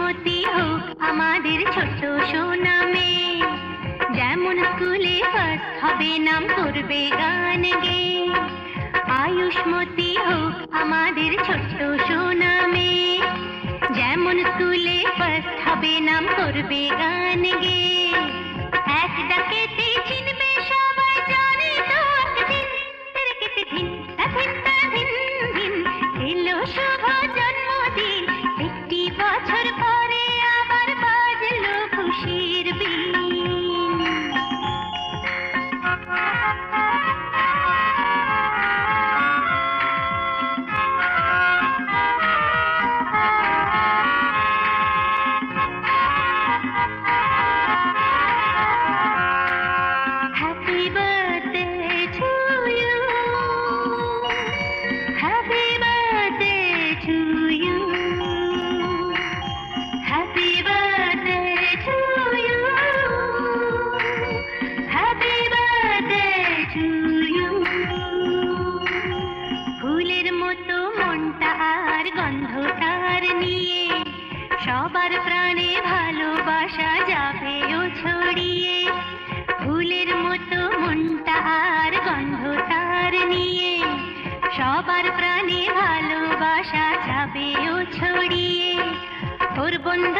মতি হো আমাদের ছোট্ট সোনা মেয়ে যেমন স্কুলে ফার্স্ট হবে নাম করবে গান গে আয়ুষমতি হো আমাদের ছোট্ট সোনা মেয়ে যেমন স্কুলে ফার্স্ট হবে নাম করবে গান গে এক ডাকেতে প্রাণে ভালোবাসা যাবে ও ছড়িয়ে। ফুলের মতো মনটা আর গন্ধ তার নিয়ে। সবার প্রাণে ভালোবাসা যাবে ও ছড়িয়ে। ওর বন্ধুত্বের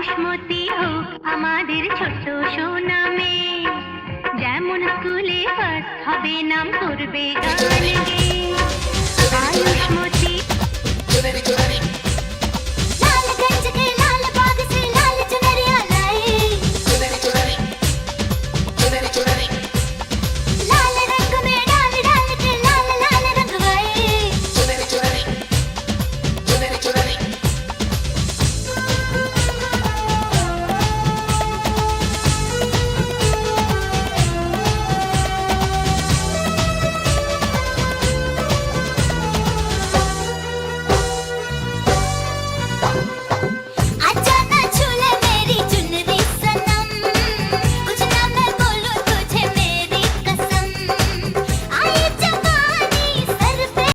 আয়ুষ্মতি হোক আমাদের ছোট সোনা যেমন স্কুলে হবে নাম করবে গান.